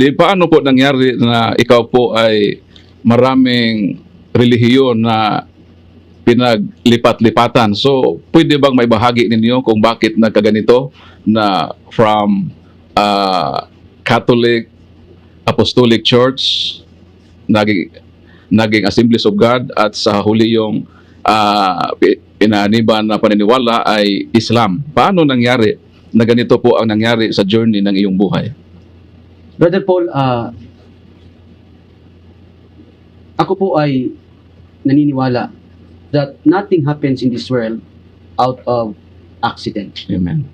Dave, paano po nangyari na ikaw po ay maraming relihiyon na pinaglipat-lipatan? So, pwede bang may bahagi ninyo kung bakit nagkaganito na from ah, Catholic Apostolic Church, naging, naging Assemblies of God at sa huli yung pi- inaaniban na paniniwala ay Islam. Paano nangyari na ganito po ang nangyari sa journey ng iyong buhay? Brother Paul, ah, ako po ay naniniwala that nothing happens in this world out of accident. Amen.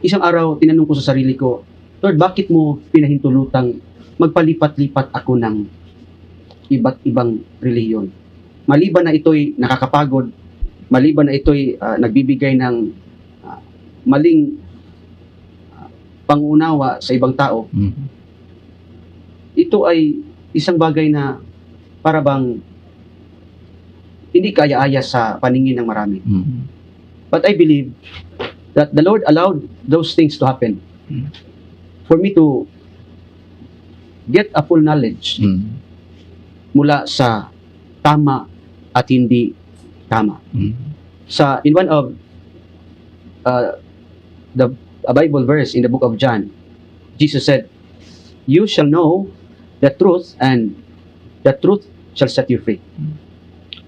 Isang araw, tinanong ko sa sarili ko, Lord, bakit mo pinahintulutang magpalipat-lipat ako ng iba't ibang reliyon? Maliban na ito'y nakakapagod, maliban na ito'y ah, nagbibigay ng ah, maling pangunawa sa ibang tao, Mhm. ito ay isang bagay na para bang hindi kaya-aya sa paningin ng marami. Mhm. But I believe that the Lord allowed those things to happen Mm. for me to get a full knowledge Mhm. mula sa tama at hindi tama. Mhm. Sa in one of uh, the a Bible verse in the book of John, Jesus said, "You shall know the truth and the truth shall set you free."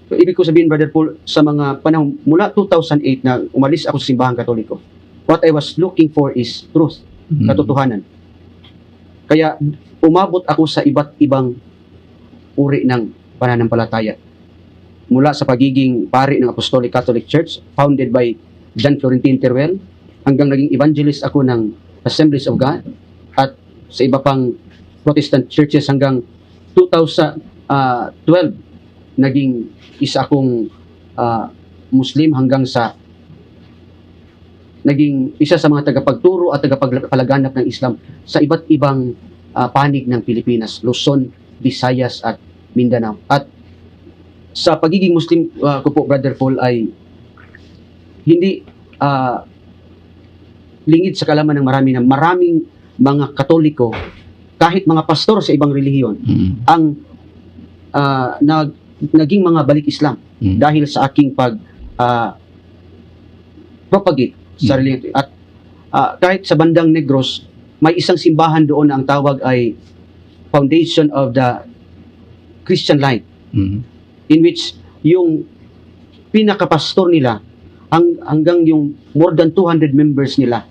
So, ibig ko sabihin, Brother Paul, sa mga panahon, mula 2008 na umalis ako sa simbahan katoliko, what I was looking for is truth, Mhm. katotohanan. Kaya umabot ako sa iba't ibang uri ng pananampalataya. Mula sa pagiging pari ng Apostolic Catholic Church, founded by John Florentin Teruel, hanggang naging evangelist ako ng Assemblies of God, at sa iba pang Protestant churches hanggang 2012, naging isa akong ah, Muslim hanggang sa naging isa sa mga tagapagturo at tagapagpalaganap ng Islam sa iba't ibang ah, panig ng Pilipinas, Luzon, Visayas at Mindanao. At sa pagiging Muslim ah, ko po, Brother Paul, ay hindi ah, lingid sa kalaman ng marami na maraming mga Katoliko, kahit mga pastor sa ibang relihiyon, Mhm. ang ah, nag, naging mga balik Islam Mhm. dahil sa aking pag ah, propagate sa Mm. relihiyon. At ah, kahit sa bandang Negros, may isang simbahan doon na ang tawag ay Foundation of the Christian Life Mhm. in which yung pinakapastor nila ang hanggang yung more than 200 members nila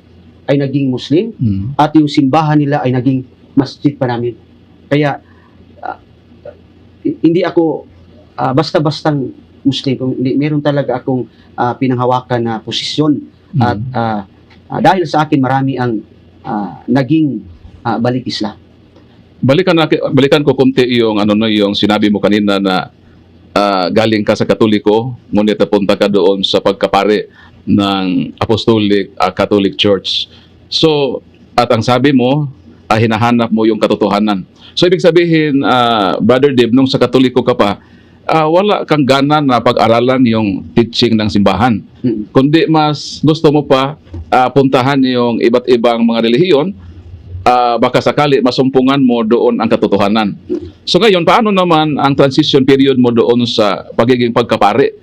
ay naging Muslim Mhm. at yung simbahan nila ay naging masjid pa namin. Kaya ah, hindi ako ah, basta-bastang Muslim, kung hindi, meron talaga akong ah, pinanghawakan na posisyon at Mhm. ah, ah, dahil sa akin marami ang ah, naging ah, balik Islam. balikan na, balikan ko konti yung ano no yung sinabi mo kanina na ah, galing ka sa Katoliko ngunit napunta ka doon sa pagkapare ng Apostolic ah, Catholic Church. So at ang sabi mo ah, hinahanap mo yung katotohanan. So ibig sabihin ah, Brother Dave nung sa Katoliko ka pa ah, wala kang gana na pag-aralan yung teaching ng simbahan kundi mas gusto mo pa ah, puntahan yung iba't ibang mga relihiyon ah, baka sakali masumpungan mo doon ang katotohanan. So ngayon, paano naman ang transition period mo doon sa pagiging pagkapare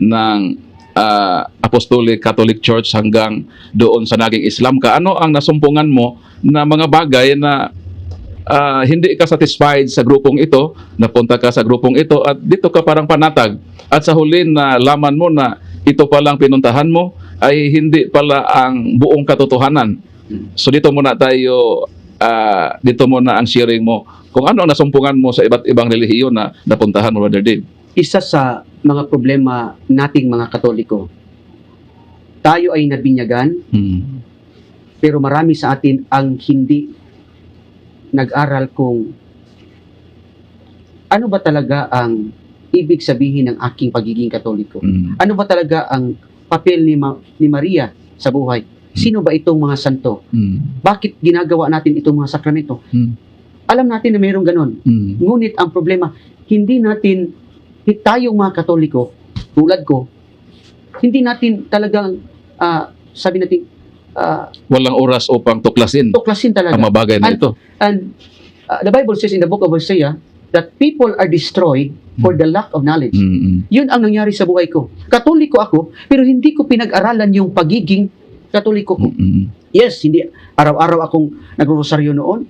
ng ah, Apostolic Catholic Church hanggang doon sa naging Islam ka? Ano ang nasumpungan mo na mga bagay na ah, hindi ka satisfied sa grupong ito, napunta ka sa grupong ito at dito ka parang panatag. At sa huli na laman mo na ito palang pinuntahan mo ay hindi pala ang buong katotohanan. So dito muna tayo, ah, dito muna ang sharing mo. Kung ano ang nasumpungan mo sa iba't ibang relihiyon na napuntahan mo, Brother Dave. Isa sa mga problema nating mga Katoliko, tayo ay nabinyagan Hmm. pero marami sa atin ang hindi nag-aral kung ano ba talaga ang ibig sabihin ng aking pagiging katoliko. Hmm. Ano ba talaga ang papel ni, Ma- ni Maria sa buhay? Sino ba itong mga santo? Hmm. Bakit ginagawa natin itong mga sakramento? Hmm. Alam natin na mayroong ganon. Hmm. Ngunit ang problema, hindi natin, tayong mga katoliko, tulad ko, hindi natin talagang, ah, sabi natin, ah, Walang oras upang tuklasin tuklasin talaga. ang mga bagay na And- ito. And uh, the Bible says in the book of Hosea that people are destroyed for the lack of knowledge. Mm-mm. Yun ang nangyari sa buhay ko. Katoliko ako, pero hindi ko pinag-aralan yung pagiging katoliko ko. Mm-mm. Yes, hindi araw-araw akong nagro-rosaryo noon.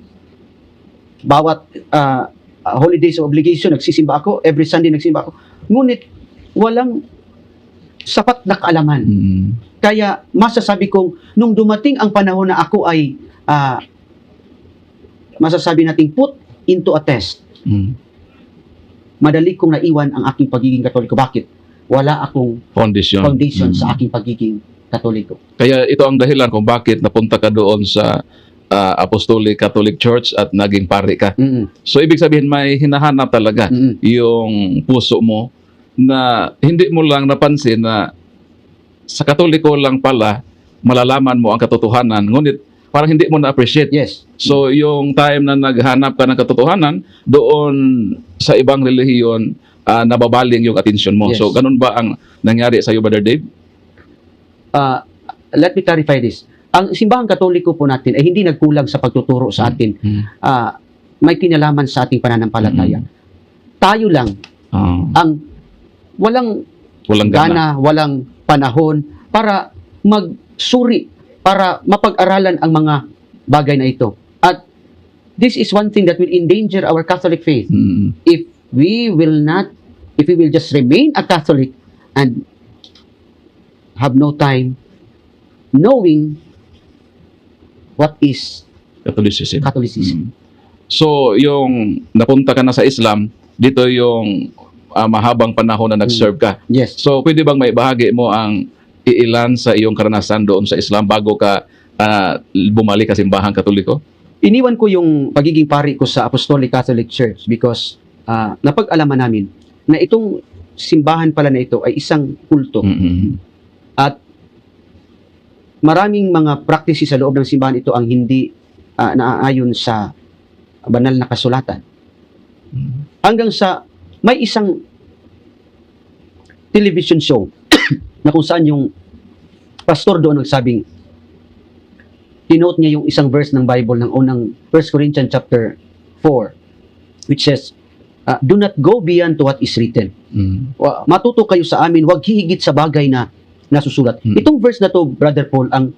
Bawat ah, ah, holidays of obligation, nagsisimba ako. Every Sunday nagsimba ako. Ngunit, walang sapat na kaalaman. Mm-mm. Kaya masasabi kong nung dumating ang panahon na ako ay ah, masasabi nating put into a test, Mm. madali kong naiwan ang aking pagiging katoliko. Bakit? Wala akong Foundation. foundation Mm. sa aking pagiging katoliko. Kaya ito ang dahilan kung bakit napunta ka doon sa ah, Apostolic Catholic Church at naging pari ka. Mm-mm. So ibig sabihin may hinahanap talaga Mm-mm. yung puso mo na hindi mo lang napansin na sa Katoliko lang pala malalaman mo ang katotohanan ngunit parang hindi mo na-appreciate. Yes. So yung time na naghanap ka ng katotohanan doon sa ibang relihiyon ah, nababaling yung attention mo. Yes. So ganun ba ang nangyari sa iyo Brother Dave? Uh, let me clarify this. Ang simbahang katoliko po natin ay hindi nagkulang sa pagtuturo sa atin. Ah, may kinalaman sa ating pananampalataya. Tayo lang Ah, ang walang walang gana. gana, walang panahon para magsuri, para mapag-aralan ang mga bagay na ito. At this is one thing that will endanger our Catholic faith. Mm. If we will not, if we will just remain a Catholic and have no time knowing what is Catholicism. Catholicism. Mm. So, yung napunta ka na sa Islam, dito yung ah, mahabang panahon na nag-serve ka. Yes. So, pwede bang may bahagi mo ang iilan sa iyong karanasan doon sa Islam bago ka ah, bumalik sa simbahang katoliko? Iniwan ko yung pagiging pari ko sa Apostolic Catholic Church because ah, napag-alaman namin na itong simbahan pala na ito ay isang kulto. Mm-mm. Maraming mga practices sa loob ng simbahan ito ang hindi ah, naaayon sa banal na kasulatan. Hanggang sa may isang television show na kung saan yung pastor doon nagsabing dinote niya yung isang verse ng Bible ng unang 1 Corinthians chapter 4 which says ah, do not go beyond to what is written Mm. Matuto kayo sa amin, wag hihigit sa bagay na nasusulat. Hmm. Itong verse na to, Brother Paul, ang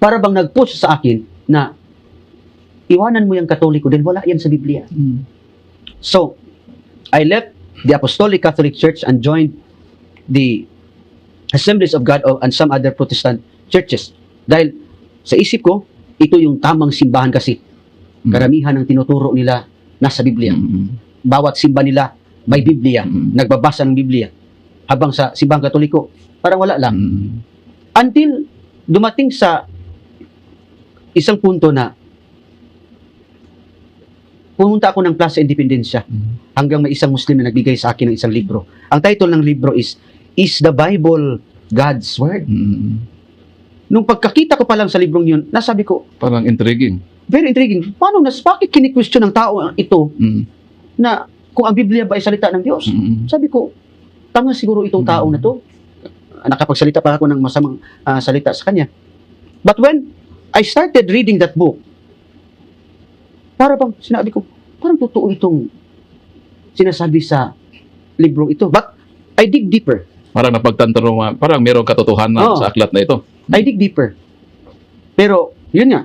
para bang nag-push sa akin na iwanan mo yung katoliko dahil wala yan sa Biblia. Mm. So, I left the Apostolic Catholic Church and joined the Assemblies of God and some other Protestant churches. Dahil sa isip ko, ito yung tamang simbahan kasi. Mm. Karamihan ng tinuturo nila nasa Biblia. Mm. Bawat simba nila may Biblia. Mm. Nagbabasa ng Biblia. Habang sa simbahang katoliko, parang wala lang. Mm. Until dumating sa isang punto na pumunta ako ng Plaza Independencia Mm. hanggang may isang Muslim na nagbigay sa akin ng isang libro. Ang title ng libro is Is the Bible God's Word? Mm. Nung pagkakita ko pa lang sa librong yun, nasabi ko, Parang intriguing. very intriguing. Paano nas bakit kini-question ng tao ito Mm. na kung ang Biblia ba ay salita ng Diyos? Mm. Sabi ko, tanga siguro itong tao na to. Ah, Nakapagsalita pa ako ng masamang ah, salita sa kanya. But when I started reading that book, para bang sinabi ko, parang totoo itong sinasabi sa libro ito. But I dig deeper. Parang napagtanto parang merong katotohanan Oo. sa aklat na ito. I dig deeper. Pero, yun nga,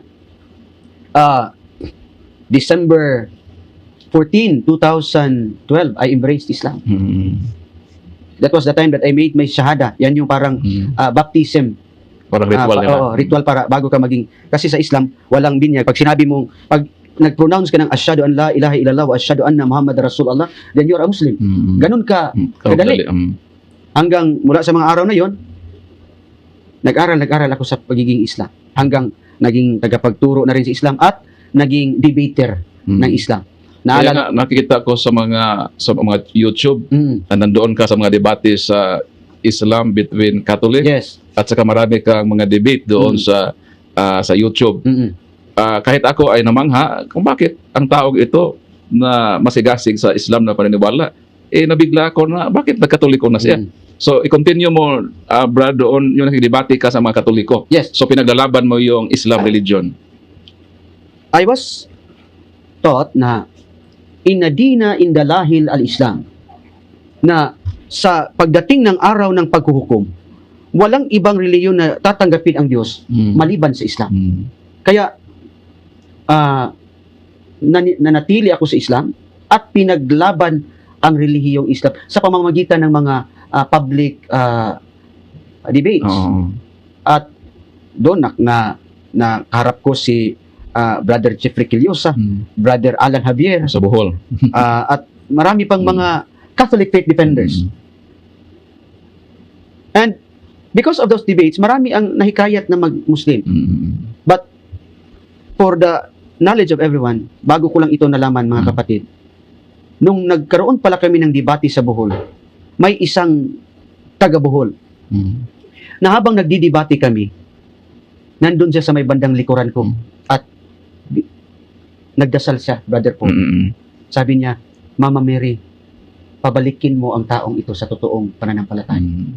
ah, December 14, 2012, I embraced Islam. Mm. That was the time that I made my shahada. Yan yung parang Mm. ah, baptism Parang Ah, ritual pa- nila. oo, ritual para bago ka maging kasi sa Islam walang binyag. Pag sinabi mong pag nag-pronounce ka ng asyhadu an la ilaha illallah wa asyhadu anna muhammad rasulullah then you are a muslim. Mm. Ganun ka Mm. kadali. Kadali. Mm. hanggang mula sa mga araw na yon nag-aral nag-aral ako sa pagiging Islam hanggang naging tagapagturo na rin sa Islam at naging debater Mm. ng Islam. Kaya Naalala nga, nakikita ko sa mga sa mga YouTube Mm, na nandoon ka sa mga debate sa Islam between Catholic yes. at saka marami kang mga debate doon Mm. sa ah, sa YouTube. Mm-mm. Ah, kahit ako ay namangha kung bakit ang taong ito na masigasig sa Islam na paniniwala eh nabigla ako na bakit nagkatoliko na siya? Mm. So, i-continue mo, uh, Brad, doon yung nakikidebate ka sa mga katoliko. Yes. So, pinaglalaban mo yung Islam religion. I was taught na inadina indalahil al-Islam na sa pagdating ng araw ng paghuhukom, walang ibang reliyon na tatanggapin ang Diyos Mm. maliban sa Islam. Mm. Kaya ah nani- nanatili ako sa Islam at pinaglaban ang relihiyong Islam sa pamamagitan ng mga ah, public ah, debates. Oo. At doon na, na nakaharap ko si ah, Brother Jeffrey Quillosa, Mm. Brother Alan Javier, Sa Bohol. ah, at marami pang Mm. mga Catholic faith defenders. Mm. And because of those debates, marami ang nahikayat na mag-Muslim. Mm. For the knowledge of everyone, bago ko lang ito nalaman mga Mm. kapatid, nung nagkaroon pala kami ng debate sa Bohol, may isang taga Bohol Mm. na habang nagdidebate kami, nandun siya sa may bandang likuran ko Mm. Nagdasal siya, Brother Paul. Mm. Sabi niya, Mama Mary, pabalikin mo ang taong ito sa totoong pananampalataya. Mm.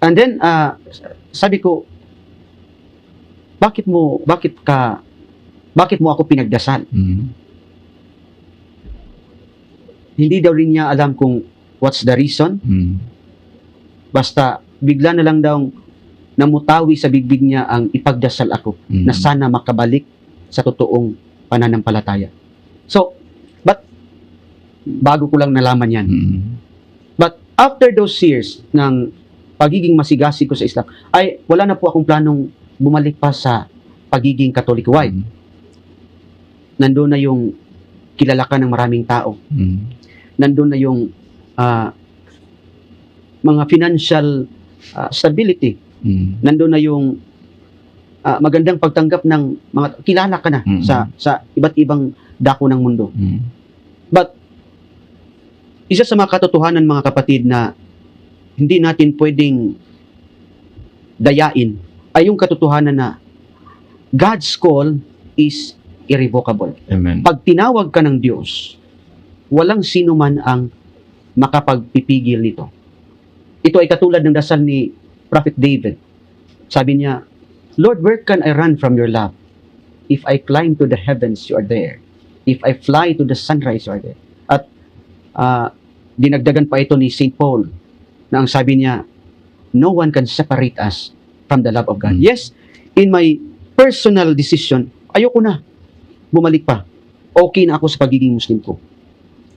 And then, ah, sabi ko, bakit mo, bakit ka, bakit mo ako pinagdasal? Mm. Hindi daw rin niya alam kung what's the reason. Mm. Basta, bigla na lang daw namutawi sa bibig niya ang ipagdasal ako Mm. na sana makabalik sa totoong pananampalataya. So, but, bago ko lang nalaman yan. Mm. But after those years ng pagiging masigasi ko sa Islam, ay wala na po akong planong bumalik pa sa pagiging katoliko. Why? Mm. Nandun na yung kilala ka ng maraming tao. Mm. Nandun na yung ah, mga financial ah, stability. Mm. Nandun na yung ah, magandang pagtanggap ng mga kilala ka na Mm. sa sa iba't ibang dako ng mundo. Mm. But, isa sa mga katotohanan mga kapatid na hindi natin pwedeng dayain ay yung katotohanan na God's call is irrevocable. Amen. Pag tinawag ka ng Diyos, walang sino man ang makapagpipigil nito. Ito ay katulad ng dasal ni Prophet David. Sabi niya, Lord, where can I run from your love? If I climb to the heavens, you are there. If I fly to the sunrise, you are there. At ah, dinagdagan pa ito ni St. Paul na ang sabi niya, no one can separate us from the love of God. Mm. Yes, in my personal decision, ayoko na bumalik pa. Okay na ako sa pagiging Muslim ko.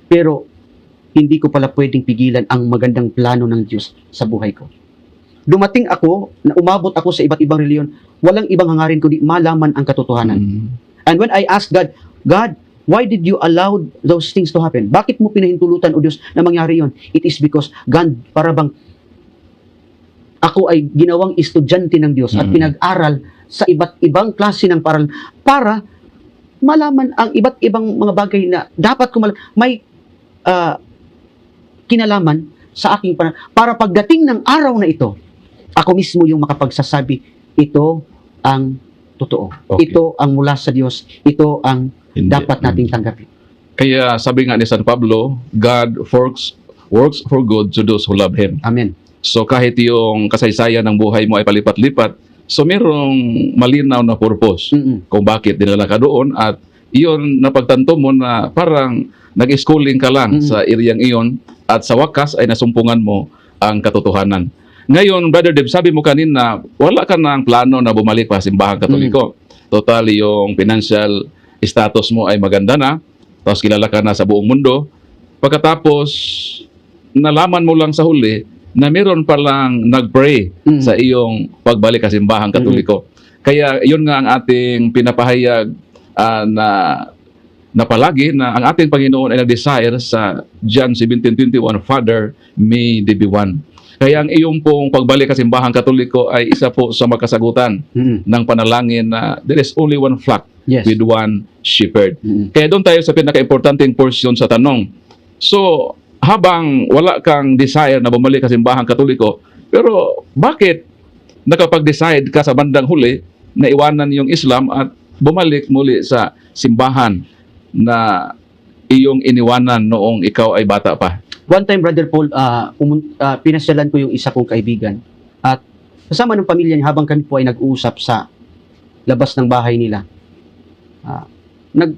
Pero, hindi ko pala pwedeng pigilan ang magandang plano ng Diyos sa buhay ko. Dumating ako, na umabot ako sa iba't ibang reliyon, walang ibang hangarin kundi malaman ang katotohanan. Mm. And when I asked God, God, why did you allow those things to happen? Bakit mo pinahintulutan, O Diyos, na mangyari yon? It is because, God, para bang ako ay ginawang estudyante ng Diyos at Mm. pinag-aral sa iba't ibang klase ng paral para malaman ang iba't ibang mga bagay na dapat ko mal- may ah, kinalaman sa aking para para pagdating ng araw na ito ako mismo yung makapagsasabi ito ang totoo Okay. ito ang mula sa Diyos ito ang Hindi. dapat nating tanggapin Kaya sabi nga ni San Pablo, God works works for good to those who love Him. amen So kahit yung kasaysayan ng buhay mo ay palipat-lipat, so merong malinaw na purpose Mm-mm. kung bakit dinala ka doon at iyon napagtanto mo na parang nag-schooling ka lang Mm. sa ereyang iyon at sa wakas ay nasumpungan mo ang katotohanan. Ngayon, Brother Deb, sabi mo kanina, wala ka ng plano na bumalik pa sa simbahan katoliko. Total, yung financial status mo ay maganda na, tapos kilala ka na sa buong mundo. Pagkatapos, nalaman mo lang sa huli na meron palang nag-pray Mm. sa iyong pagbalik sa simbahan katoliko. Kaya yun nga ang ating pinapahayag ah, na na palagi na ang ating Panginoon ay nag-desire sa John 17:21, Father, may they be one. Kaya ang iyong pong pagbalik sa simbahan katoliko ay isa po sa makasagutan Mm-mm. ng panalangin na there is only one flock yes with one shepherd. Mm-mm. Kaya doon tayo sa pinaka-importanting portion sa tanong. So, habang wala kang desire na bumalik sa simbahan katoliko, pero bakit nakapag-decide ka sa bandang huli na iwanan yung Islam at bumalik muli sa simbahan na iyong iniwanan noong ikaw ay bata pa? One time, Brother Paul, uh, pumun- ah, pinasyalan ko yung isa kong kaibigan. At kasama ng pamilya niya, habang kami po ay nag-uusap sa labas ng bahay nila, ah, nag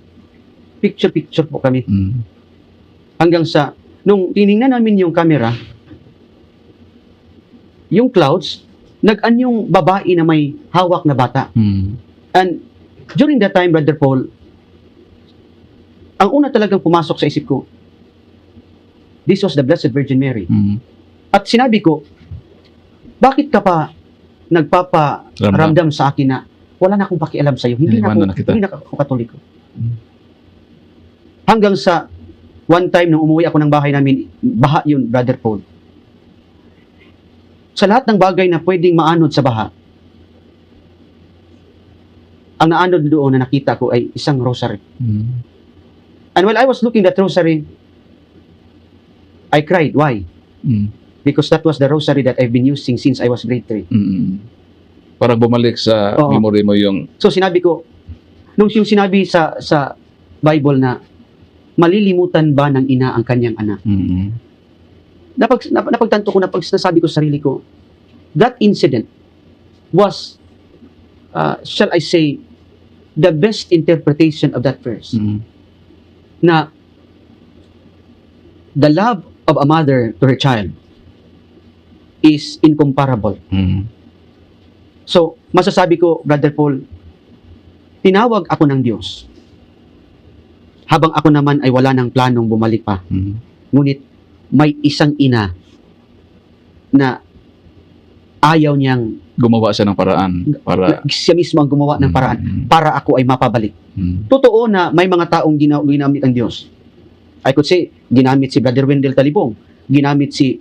picture-picture po kami Mm. hanggang sa, nung tiningnan namin yung camera, yung clouds, nag-an yung babae na may hawak na bata. Mm. And during that time, Brother Paul, ang una talagang pumasok sa isip ko, this was the Blessed Virgin Mary. Mm. At sinabi ko, bakit ka pa nagpaparamdam sa akin na wala na akong pakialam sa iyo. Hindi na ako, na kita. hindi na ako katoliko. Mm. Hanggang sa one time nung umuwi ako ng bahay namin, baha yun, Brother Paul. Sa lahat ng bagay na pwedeng maanod sa baha, ang naanod doon na nakita ko ay isang rosary. Mm. And while I was looking at rosary, I cried. Why? Mm. Because that was the rosary that I've been using since I was grade 3. Mm. Parang bumalik sa Oo. memory mo yung So sinabi ko, nung yung sinabi sa sa Bible na malilimutan ba ng ina ang kanyang anak? mm. Napag, nap, napagtanto ko na pag sinasabi ko sa sarili ko, that incident was, uh, shall I say, the best interpretation of that verse. Mm. Na the love of a mother to her child is incomparable. Mm. So, masasabi ko, Brother Paul, tinawag ako ng Diyos. Habang ako naman ay wala ng planong bumalik pa. Mm. Ngunit may isang ina na ayaw niyang, Gumawa siya ng paraan para siya mismo ang gumawa ng paraan Mm. para ako ay mapabalik. Mm. Totoo na may mga taong gina- ginamit ang Diyos. I could say, ginamit si Brother Wendell Talibong, ginamit si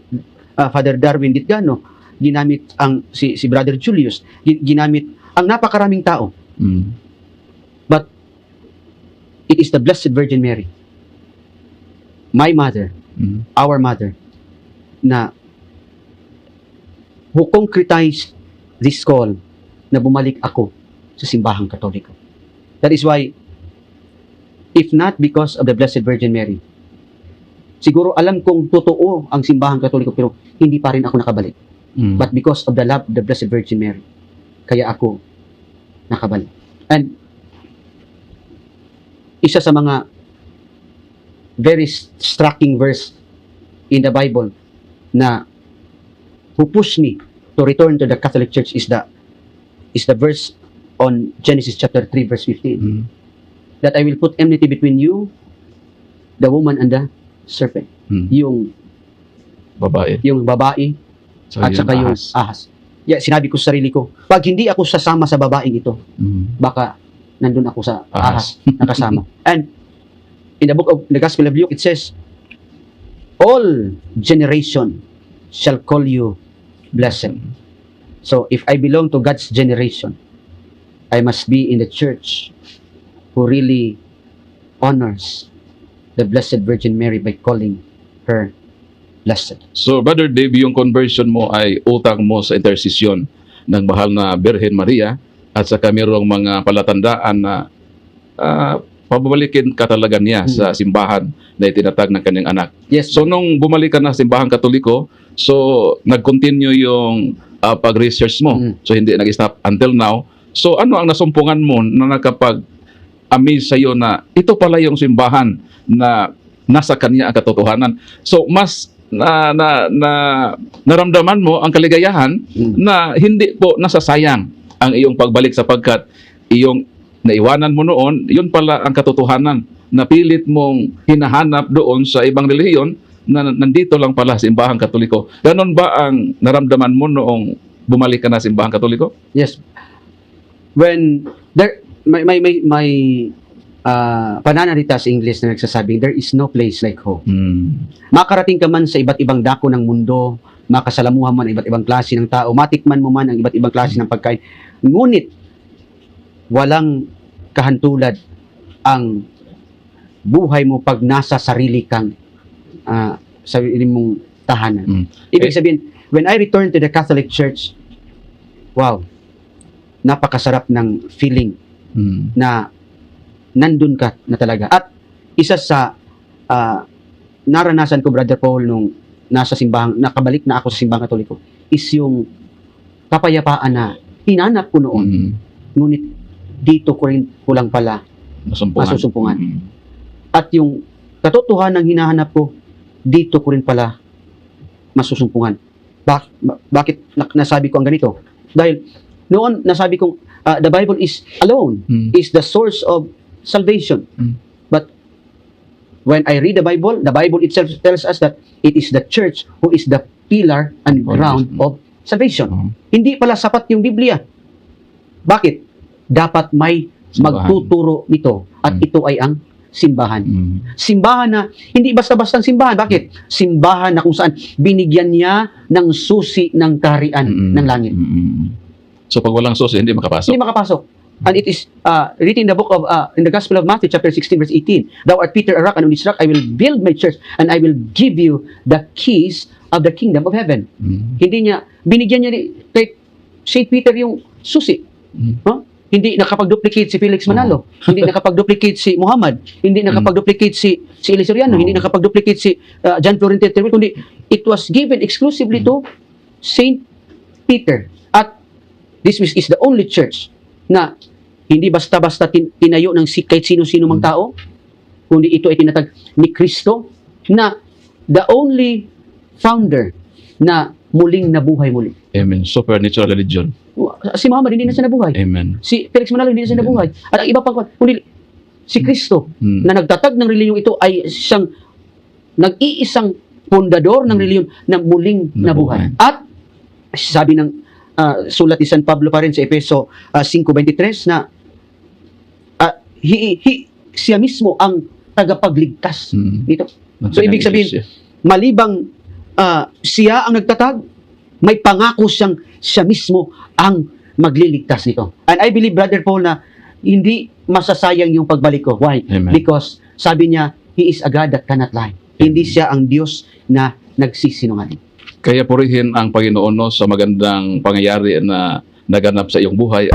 uh, Father Darwin Ditgano, ginamit ang si, si Brother Julius, gi- ginamit ang napakaraming tao. Mm. It is the Blessed Virgin Mary, my mother, Mm. our mother, na who concretized this call na bumalik ako sa simbahang katoliko. That is why, if not because of the Blessed Virgin Mary, siguro alam kong totoo ang simbahang katoliko pero hindi pa rin ako nakabalik. Mm. But because of the love of the Blessed Virgin Mary, kaya ako nakabalik. And isa sa mga very striking verse in the Bible na who pushed me to return to the Catholic Church is the is the verse on Genesis chapter 3 verse 15 Mm. that I will put enmity between you the woman and the serpent Mm. yung Babae. yung babae So, at yun, saka yung ahas. ahas. Yeah, sinabi ko sa sarili ko, pag hindi ako sasama sa babaeng ito, Mm. baka nandun ako sa Ahas. ahas nakasama. And in the book of the Gospel of Luke, it says, All generation shall call you blessed. So if I belong to God's generation, I must be in the church who really honors the Blessed Virgin Mary by calling her blessed. So, Brother Dave, yung conversion mo ay utang mo sa intersesyon ng mahal na Birhen Maria at saka mayroong mga palatandaan na ah, pababalikin ka talaga niya Mm. sa simbahan na itinatag ng kanyang anak. Yes, So, nung bumalik ka na sa simbahan katoliko, so, nag-continue yung ah, pag-research mo. Mm. So, hindi nag-stop until now. So, ano ang nasumpungan mo na nakapag-amaze sa'yo na ito pala yung simbahan na nasa kanya ang katotohanan. So, mas na, na, na naramdaman mo ang kaligayahan Mm. na hindi po nasasayang ang iyong pagbalik sapagkat iyong naiwanan mo noon, yun pala ang katotohanan na pilit mong hinahanap doon sa ibang relihiyon na nandito lang pala sa simbahang katoliko. Ganon ba ang naramdaman mo noong bumalik ka na sa simbahang katoliko? Yes. When there may may may, may uh, pananalita sa English na nagsasabing there is no place like home. Hmm. Makarating ka man sa iba't ibang dako ng mundo, makasalamuhan man ang iba't ibang klase ng tao, matikman mo man ang iba't ibang klase ng pagkain. Ngunit walang kahantulad ang buhay mo pag nasa sarili kang ah, sarili mong tahanan. Mm. Ibig Eh- sabihin, when I return to the Catholic Church, wow, napakasarap ng feeling Hmm. na nandun ka na talaga. At isa sa ah, naranasan ko, Brother Paul, nung nasa simbahang, nakabalik na ako sa simbahang katoliko, is yung kapayapaan na hinanap ko noon. Mm. Ngunit dito ko rin kulang pala. Masumpungan. Masusumpungan. Mm. At yung katotohanan ng hinahanap ko, dito ko rin pala masusumpungan. Bak- ba- bakit na- nasabi ko ang ganito? Dahil noon nasabi kong ah, the Bible is alone, Mm. is the source of salvation. Mm. But when I read the Bible, the Bible itself tells us that it is the church who is the pillar and ground of salvation. Oo. Hindi pala sapat yung Biblia. Bakit? Dapat may Simbahan. magtuturo nito at Mm. ito ay ang simbahan. Mm. Simbahan na hindi basta-basta simbahan. Bakit? Simbahan na kung saan binigyan niya ng susi ng kaharian Mm. ng langit. Mm. So pag walang susi, hindi makapasok. Hindi makapasok. And it is uh, written in the book of uh, in the Gospel of Matthew chapter 16 verse 18. Thou art Peter a rock and on this rock I will build my church and I will give you the keys of the kingdom of heaven. Mm. Hindi niya binigyan niya ni kay Saint Peter yung susi. Mm. Huh? Hindi nakapag-duplicate si Felix Manalo. hindi nakapag-duplicate si Muhammad. Hindi nakapag-duplicate si si Eli Soriano. Oo. Hindi nakapag-duplicate si uh, John Florentino Terwil. Kundi it was given exclusively to Saint Peter. This is, is the only church na hindi basta-basta tin- tinayo ng si, kahit sino-sino mang tao, kundi ito ay tinatag ni Kristo na the only founder na muling nabuhay muli. Amen. Supernatural religion. Si Muhammad hindi na siya nabuhay. Amen. Si Felix Manalo hindi na siya nabuhay. At ang iba pang kundi si Kristo Mm. na nagtatag ng reliyong ito ay siyang nag-iisang pundador ng reliyon na muling nabuhay. Nabuhay. At sabi ng ah, sulat ni San Pablo pa rin sa Epeso ah, 5.23 na ah, hi, hi- siya mismo ang tagapagligtas Mm. dito. So, ibig sabihin. Malibang ah, siya ang nagtatag, may pangako siyang siya mismo ang magliligtas nito. And I believe, Brother Paul, na hindi masasayang yung pagbalik ko. Why? Amen. Because sabi niya, He is a God that cannot lie. Hindi siya ang Diyos na nagsisinungaling. Kaya purihin ang Panginoon no, sa magandang pangyayari na naganap sa iyong buhay.